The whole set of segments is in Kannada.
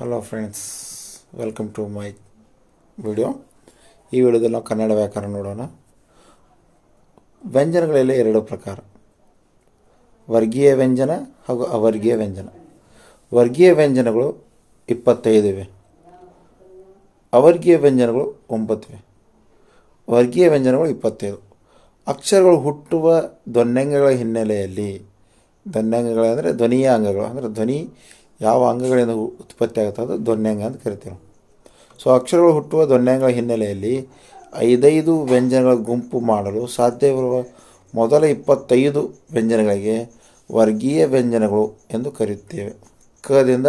Hello friends welcome to my video ಈ ವಿಡಿಯೋದಲ್ಲಿ ನಾವು ಕನ್ನಡ ವ್ಯಾಕರಣ ನೋಡೋಣ. ವ್ಯಂಜನಗಳಲ್ಲಿ ಎರಡು ಪ್ರಕಾರ. ವರ್ಗೀಯ ವ್ಯಂಜನ ಹಾಗೂ ಅವರ್ಗೀಯ ವ್ಯಂಜನ. ವರ್ಗೀಯ ವ್ಯಂಜನಗಳು ಇಪ್ಪತ್ತೈದು ಇವೆ. ಅವರ್ಗೀಯ ವ್ಯಂಜನಗಳು ಒಂಬತ್ತು ಇವೆ. ವರ್ಗೀಯ ವ್ಯಂಜನಗಳು ಇಪ್ಪತ್ತೈದು. ಅಕ್ಷರಗಳು ಹುಟ್ಟುವ ಧ್ವನ್ಯಂಗಗಳ ಹಿನ್ನೆಲೆಯಲ್ಲಿ ಧ್ವನ್ಯಂಗಗಳು ಅಂದರೆ ಧ್ವನಿಯ ಅಂಗಗಳು, ಅಂದರೆ ಧ್ವನಿ ಯಾವ ಅಂಗಗಳಿಂದ ಉತ್ಪತ್ತಿ ಆಗುತ್ತೆ ಅದು ದೊನ್ನೆಂಗ ಅಂತ ಕರಿತೀವಿ. ಸೊ ಅಕ್ಷರಗಳು ಹುಟ್ಟುವ ದೊನ್ನೆಂಗಳ ಹಿನ್ನೆಲೆಯಲ್ಲಿ ಐದೈದು ವ್ಯಂಜನಗಳ ಗುಂಪು ಮಾಡಲು ಸಾಧ್ಯವಿರುವ ಮೊದಲ ಇಪ್ಪತ್ತೈದು ವ್ಯಂಜನಗಳಿಗೆ ವರ್ಗೀಯ ವ್ಯಂಜನಗಳು ಎಂದು ಕರೆಯುತ್ತೇವೆ. ಕದಿಂದ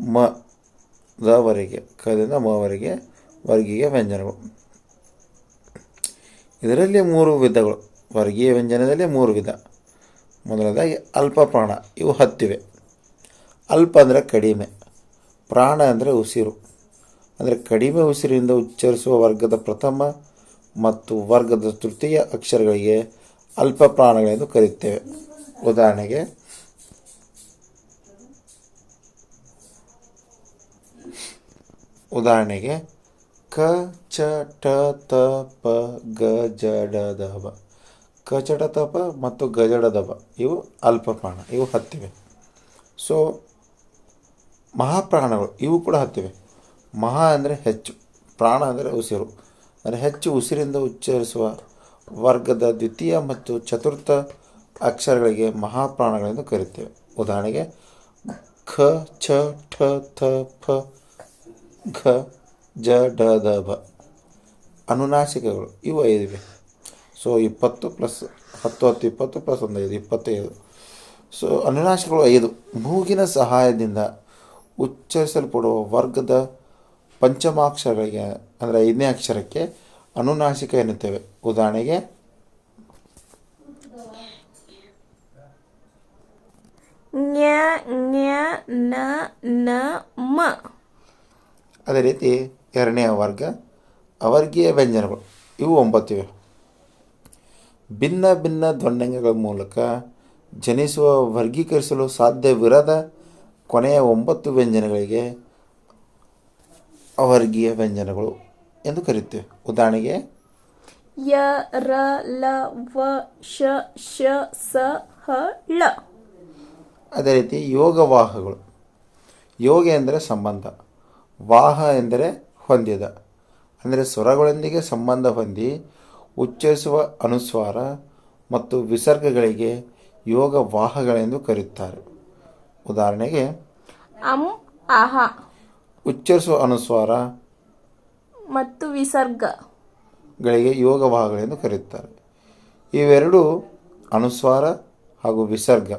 ಮ ದವರೆಗೆ, ಕದಿಂದ ಮವರೆಗೆ ವರ್ಗೀಯ ವ್ಯಂಜನಗಳು. ಇದರಲ್ಲಿ ಮೂರು ವಿಧಗಳು. ವರ್ಗೀಯ ವ್ಯಂಜನದಲ್ಲಿ ಮೂರು ವಿಧ. ಮೊದಲನೇದಾಗಿ ಅಲ್ಪಪ್ರಾಣ. ಇವು ಹತ್ತಿವೆ. ಅಲ್ಪ ಅಂದರೆ ಕಡಿಮೆ. ಪ್ರಾಣ ಅಂದರೆ ಉಸಿರು. ಅಂದರೆ ಕಡಿಮೆ ಉಸಿರಿನಿಂದ ಉಚ್ಚರಿಸುವ ವರ್ಗದ ಪ್ರಥಮ ಮತ್ತು ವರ್ಗದ ತೃತೀಯ ಅಕ್ಷರಗಳಿಗೆ ಅಲ್ಪ ಪ್ರಾಣಗಳೆಂದು ಕರೆಯುತ್ತೇವೆ. ಉದಾಹರಣೆಗೆ ಉದಾಹರಣೆಗೆ, ಕ, ಚ, ಟ, ತ, ಪ, ಗ, ಜ, ಡ, ದ ಕ, ಚ, ಟ, ತ, ಪ ಮತ್ತು ಗ, ಜ, ಡ, ದ ಬ ಇವು ಅಲ್ಪ ಪ್ರಾಣ. ಇವು ಹತ್ತಿವೆ. ಸೊ ಮಹಾಪ್ರಾಣಗಳು, ಇವು ಕೂಡ ಹತ್ತಿವೆ. ಮಹಾ ಅಂದರೆ ಹೆಚ್ಚು, ಪ್ರಾಣ ಅಂದರೆ ಉಸಿರು. ಅಂದರೆ ಹೆಚ್ಚು ಉಸಿರಿಂದ ಉಚ್ಚರಿಸುವ ವರ್ಗದ ದ್ವಿತೀಯ ಮತ್ತು ಚತುರ್ಥ ಅಕ್ಷರಗಳಿಗೆ ಮಹಾಪ್ರಾಣಗಳೆಂದು ಕರೆಯುತ್ತೇವೆ. ಉದಾಹರಣೆಗೆ, ಖ ಛ ಠ, ಥ, ಫ, ಘ, ಜ ಡ ದ ಬ ಅನುನಾಸಿಕಗಳು, ಇವು ಐದಿವೆ. ಸೊ ಇಪ್ಪತ್ತು ಪ್ಲಸ್ ಹತ್ತು ಹತ್ತು, ಇಪ್ಪತ್ತು ಪ್ಲಸ್ ಒಂದು ಐದು, ಇಪ್ಪತ್ತೈದು. ಸೊ ಅನುನಾಶಿಕಗಳು ಐದು. ಮೂಗಿನ ಸಹಾಯದಿಂದ ಉಚ್ಚರಿಸಲ್ಪಡುವ ವರ್ಗದ ಪಂಚಮಾಕ್ಷರಗಳಿಗೆ ಅಂದರೆ ಐದನೇ ಅಕ್ಷರಕ್ಕೆ ಅನುನಾಸಿಕ ಎನ್ನುತ್ತೇವೆ. ಉದಾಹರಣೆಗೆ ಅದೇ ರೀತಿ ಎರಡನೆಯ ವರ್ಗ ಅವರ್ಗೀಯ ವ್ಯಂಜನಗಳು ಇವು ಒಂಬತ್ತಿವೆ. ಭಿನ್ನ ಭಿನ್ನ ಧ್ವನ್ಯಂಗಗಳ ಮೂಲಕ ಜನಿಸುವ ವರ್ಗೀಕರಿಸಲು ಸಾಧ್ಯವಿರದ ಕೊನೆಯ ಒಂಬತ್ತು ವ್ಯಂಜನಗಳಿಗೆ ಅವರ್ಗೀಯ ವ್ಯಂಜನಗಳು ಎಂದು ಕರೆಯುತ್ತೇವೆ. ಉದಾಹರಣೆಗೆ ಯ ರ ಲ ವ ಶ ಶ ಸ ಹ ಳ. ಅದೇ ರೀತಿ ಯೋಗವಾಹಗಳು ಯೋಗ ಎಂದರೆ ಸಂಬಂಧ. ವಾಹ ಎಂದರೆ ಹೊಂದಿದ ಅಂದರೆ ಸ್ವರಗಳೊಂದಿಗೆ ಸಂಬಂಧ ಹೊಂದಿ ಉಚ್ಚರಿಸುವ ಅನುಸ್ವಾರ ಮತ್ತು ವಿಸರ್ಗಗಳಿಗೆ ಯೋಗವಾಹಗಳೆಂದು ಕರೆಯುತ್ತಾರೆ. ಉದಾಹರಣೆಗೆ ಅಂ ಅಹ ಉಚ್ಚರಿಸುವ ಅನುಸ್ವಾರ ಮತ್ತು ವಿಸರ್ಗ. ಗಳಿಗೆ ಯೋಗವಾಹಗಳೆಂದು ಕರೆಯುತ್ತಾರೆ. ಇವೆರಡು ಅನುಸ್ವಾರ ಹಾಗೂ ವಿಸರ್ಗ.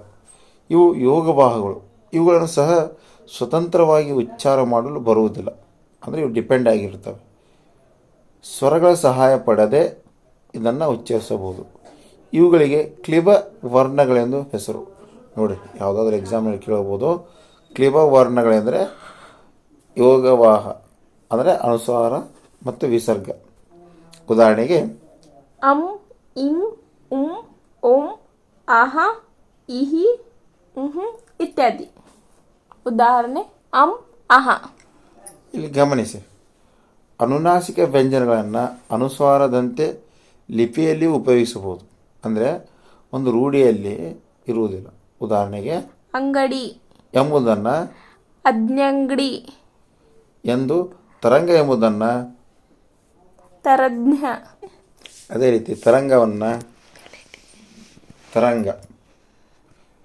ಇವು ಯೋಗ ಭಾಗಗಳು. ಇವುಗಳನ್ನು ಸಹ ಸ್ವತಂತ್ರವಾಗಿ ಉಚ್ಚಾರ ಮಾಡಲು ಬರುವುದಿಲ್ಲ. ಅಂದರೆ ಇವು ಡಿಪೆಂಡ್ ಆಗಿರ್ತವೆ ಸ್ವರಗಳ ಸಹಾಯ ಪಡದೆ ಇದನ್ನು ಉಚ್ಚರಿಸಬಹುದು. ಇವುಗಳಿಗೆ ಕ್ಲಿಬ ವರ್ಣಗಳೆಂದು ಹೆಸರು. ನೋಡಿ ಯಾವುದಾದ್ರೂ ಎಕ್ಸಾಮ್ನಲ್ಲಿ ಕೇಳ್ಬೋದು. ಕ್ಲಿಬ ವರ್ಣಗಳೆಂದರೆ ಯೋಗವಾಹ ಅಂದರೆ ಅನುಸ್ವಾರ ಮತ್ತು ವಿಸರ್ಗ. ಉದಾಹರಣೆಗೆ ಅಂ ಇಂ ಉಂ ಓಂ ಅಹ ಇಹಿ ಇತ್ಯಾದಿ. ಉದಾಹರಣೆ ಅಂ ಅಹ ಇಲ್ಲಿ ಗಮನಿಸಿ. ಅನುನಾಸಿಕ ವ್ಯಂಜನಗಳನ್ನು ಅನುಸ್ವಾರದಂತೆ ಲಿಪಿಯಲ್ಲಿ ಉಪಯೋಗಿಸಬಹುದು. ಅಂದರೆ ಒಂದು ರೂಢಿಯಲ್ಲಿ ಇರುವುದಿಲ್ಲ. ಉದಾಹರಣೆಗೆ ಅಂಗಡಿ. ಎಂಬುದನ್ನು ಅಜ್ಞಂಗಡಿ ಎಂದು ತರಂಗ ಎಂಬುದನ್ನು ತರಜ್ಞ ಅದೇ ರೀತಿ ತರಂಗವನ್ನು ತರಂಗ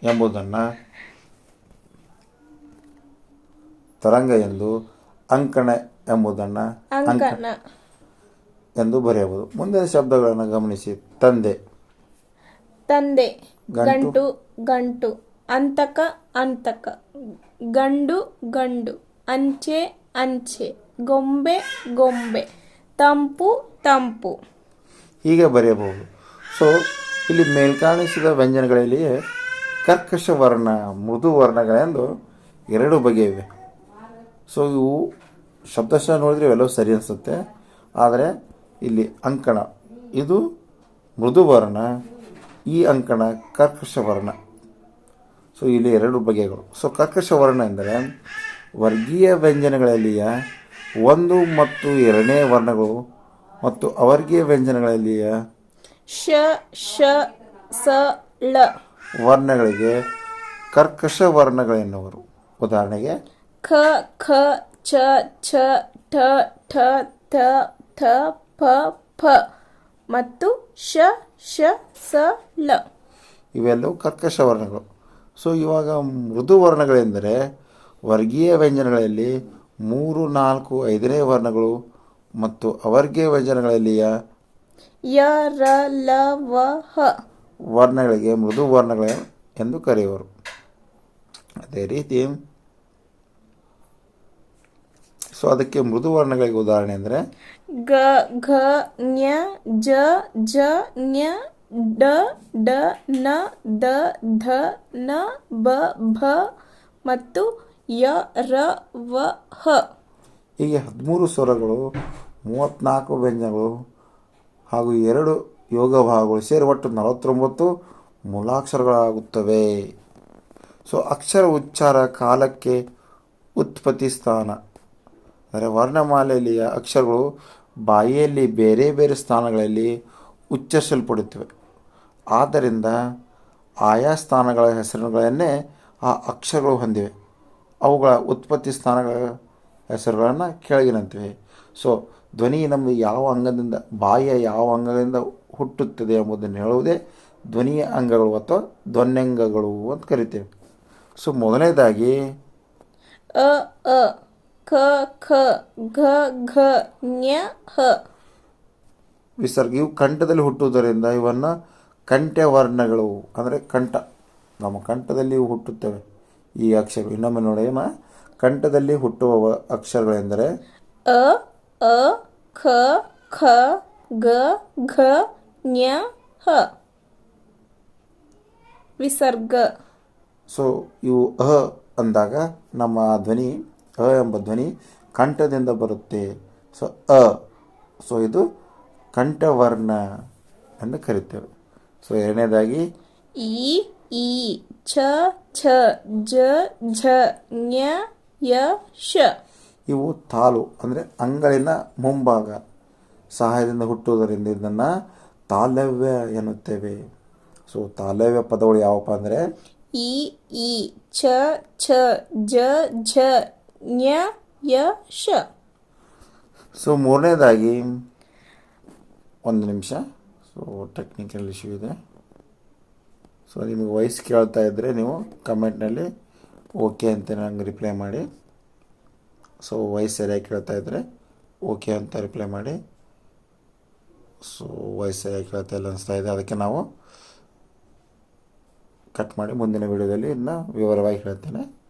ಎಂಬುದನ್ನು ತರಂಗ ಎಂದು ಅಂಕಣ ಎಂಬುದನ್ನು ಅಂಕಣ. ಎಂದು ಬರೆಯಬಹುದು. ಮುಂದಿನ ಶಬ್ದಗಳನ್ನು ಗಮನಿಸಿ ತಂದೆ. ತಂದೆ. ಗಂಟು. ಗಂಟು ಅಂತಕ ಅಂತಕ. ಗಂಡು ಗಂಡು. ಅಂಚೆ ಅಂಚೆ. ಗೊಂಬೆ ಗೊಂಬೆ. ತಂಪು ತಂಪು. ಹೀಗೆ ಬರೆಯಬಹುದು. ಸೊ ಇಲ್ಲಿ ಮೇಲ್ಕಾಣಿಸಿದ ವ್ಯಂಜನಗಳಲ್ಲಿ ಕರ್ಕಶ ವರ್ಣ ಮೃದು ವರ್ಣಗಳೆಂದು ಎರಡು ಬಗೆ ಇವೆ. ಸೊ ಇವು ಶಬ್ದಶಃ ನೋಡಿದರೆ ಇವೆಲ್ಲವೂ ಸರಿ ಅನಿಸುತ್ತೆ. ಆದರೆ ಇಲ್ಲಿ ಅಂಕಣ. ಇದು ಮೃದು ವರ್ಣ ಈ ಅಂಕಣ ಕರ್ಕಶವರ್ಣ. ಸೊ ಇಲ್ಲಿ ಎರಡು ಬಗೆಗಳು. ಸೊ ಕರ್ಕಶವರ್ಣ ಎಂದರೆ ವರ್ಗೀಯ ವ್ಯಂಜನಗಳಲ್ಲಿಯ ಒಂದು ಮತ್ತು ಎರಡನೇ ವರ್ಣಗಳು ಮತ್ತು ಅವರ್ಗೀಯ ವ್ಯಂಜನಗಳಲ್ಲಿಯ ಶ ಶ ಸ ಳ. ವರ್ಣಗಳಿಗೆ ಕರ್ಕಶ ವರ್ಣಗಳೆನ್ನುವರು ಉದಾಹರಣೆಗೆ ಖ ಖ ಚ ಛ ಠ ಠ ಥ ಥ ಪ ಪ. ಮತ್ತು ಶ ಶ ಸ ಲ. ಇವೆಲ್ಲವೂ ಕರ್ಕಶ ವರ್ಣಗಳು. ಸೊ ಇವಾಗ ಮೃದು ವರ್ಣಗಳೆಂದರೆ ವರ್ಗೀಯ ವ್ಯಂಜನಗಳಲ್ಲಿ ಮೂರು ನಾಲ್ಕು ಐದನೇ ವರ್ಣಗಳು ಮತ್ತು ಅವರ್ಗೀಯ ವ್ಯಂಜನಗಳಲ್ಲಿಯ ಯ ರ ಲ ವ ಹ. ವರ್ಣಗಳಿಗೆ ಮೃದು ವರ್ಣಗಳು ಎಂದು ಕರೆಯುವರು. ಅದೇ ರೀತಿ ಸೊ ಅದಕ್ಕೆ ಮೃದು ವರ್ಣಗಳಿಗೆ ಉದಾಹರಣೆ ಅಂದರೆ ಗ ಘ ಞ ಜ ಜ ಞ ಡ ಡ ನ ದ ಧ ನ ಬ ಭ ಮತ್ತು ಯ ರ ವ ಹ. ಹೀಗೆ ಹದಿಮೂರು ಸ್ವರಗಳು ಮೂವತ್ತ್ನಾಲ್ಕು ವ್ಯಂಜನಗಳು ಹಾಗೂ ಎರಡು ಯೋಗ ಭಾಗಗಳು ಸೇರಿ ಒಟ್ಟು ನಲವತ್ತೊಂಬತ್ತು ಮೂಲಾಕ್ಷರಗಳಾಗುತ್ತವೆ. ಸೊ ಅಕ್ಷರ ಉಚ್ಚಾರ ಕಾಲಕ್ಕೆ ಉತ್ಪತ್ತಿ ಸ್ಥಾನ. ಅಂದರೆ ವರ್ಣಮಾಲೆಯಲ್ಲಿಯ ಅಕ್ಷರಗಳು ಬಾಯಿಯಲ್ಲಿ ಬೇರೆ ಬೇರೆ ಸ್ಥಾನಗಳಲ್ಲಿ ಉಚ್ಚರಿಸಲ್ಪಡುತ್ತವೆ. ಆದ್ದರಿಂದ ಆಯಾ ಸ್ಥಾನಗಳ ಹೆಸರುಗಳನ್ನೇ ಆ ಅಕ್ಷರಗಳು ಹೊಂದಿವೆ. ಅವುಗಳ ಉತ್ಪತ್ತಿ ಸ್ಥಾನಗಳ ಹೆಸರುಗಳನ್ನು ಕೆಳಗಿನಂತಿವೆ. ಸೊ ಧ್ವನಿ ನಮ್ಮ ಯಾವ ಅಂಗದಿಂದ, ಬಾಯಿಯ ಯಾವ ಅಂಗದಿಂದ ಹುಟ್ಟುತ್ತದೆ ಎಂಬುದನ್ನು ಹೇಳುವುದೇ ಧ್ವನಿಯ ಅಂಗಗಳು ಅಥವಾ ಧ್ವನ್ಯಂಗಗಳು ಅಂತ ಕರಿತೇವೆ. ಸೊ ಮೊದಲನೇದಾಗಿ ಅ ಅ. ಕ ಖ ಘ ಘ ಞ ಹ ವಿಸರ್ಗ ಇವು ಕಂಠದಲ್ಲಿ ಹುಟ್ಟುವುದರಿಂದ ಇವನ್ನು ಕಂಠ್ಯವರ್ಣಗಳು ಅಂದರೆ ಕಂಠ. ನಮ್ಮ ಕಂಠದಲ್ಲಿ ಇವು ಹುಟ್ಟುತ್ತವೆ ಈ ಅಕ್ಷರಗಳು. ಇನ್ನೊಮ್ಮೆ ಮಾ ಕಂಠದಲ್ಲಿ ಹುಟ್ಟುವ ಅಕ್ಷರಗಳೆಂದರೆ? ಅ ಅ ಖ ಖ ಗ ಘ ಞ ಹ. ವಿಸರ್ಗ. ಸೊ ಇವು ಅ ಅಂದಾಗ ನಮ್ಮ ಧ್ವನಿ ಅ ಎಂಬ ಧ್ವನಿ ಕಂಠದಿಂದ ಬರುತ್ತೆ. ಸೊ ಅ. ಸೊ ಇದು ಕಂಠವರ್ಣ ಎಂದು ಕರಿತೇವೆ. ಸೊ ಎರಡನೇದಾಗಿ ಈ ಈ ಛ ಛ ಜ ಝ ಞ ಯ ಶ ಇವು ತಾಲು ಅಂದರೆ ಅಂಗಳಿನ ಮುಂಭಾಗ. ಸಹಾಯದಿಂದ ಹುಟ್ಟುವುದರಿಂದ ಇದನ್ನು ತಾಲವ್ಯ ಎನ್ನುತ್ತೇವೆ. ಸೊ ತಾಲವ್ಯ ಪದಗಳು ಯಾವಪ್ಪ ಅಂದರೆ ಈ ಈ ಛ ಛ ಜ ಝ ಞ ಯ, ಶ. ಸೊ ಮೂರನೇದಾಗಿ ಒಂದು ನಿಮಿಷ. ಸೊ ಟೆಕ್ನಿಕಲ್ ಇಶ್ಯೂ ಇದೆ. ಸೊ ನಿಮಗೆ ವಾಯ್ಸ್ ಕೇಳ್ತಾ ಇದ್ದರೆ ನೀವು ಕಮೆಂಟ್ನಲ್ಲಿ ಓಕೆ ಅಂತ ನಂಗೆ ರಿಪ್ಲೈ ಮಾಡಿ. ಸೊ ವಾಯ್ಸ್ ಸರಿಯಾಗಿ ಕೇಳ್ತಾ ಇದ್ದರೆ ಓಕೆ ಅಂತ ರಿಪ್ಲೈ ಮಾಡಿ. ಸೊ ವಾಯ್ಸ್ ಸರಿಯಾಗಿ ಕೇಳ್ತಾ ಇಲ್ಲ ಅನಿಸ್ತಾ ಇದೆ. ಅದಕ್ಕೆ ನಾವು ಕಟ್ ಮಾಡಿ ಮುಂದಿನ ವಿಡಿಯೋದಲ್ಲಿ ಇನ್ನು ವಿವರವಾಗಿ ಹೇಳ್ತೇನೆ.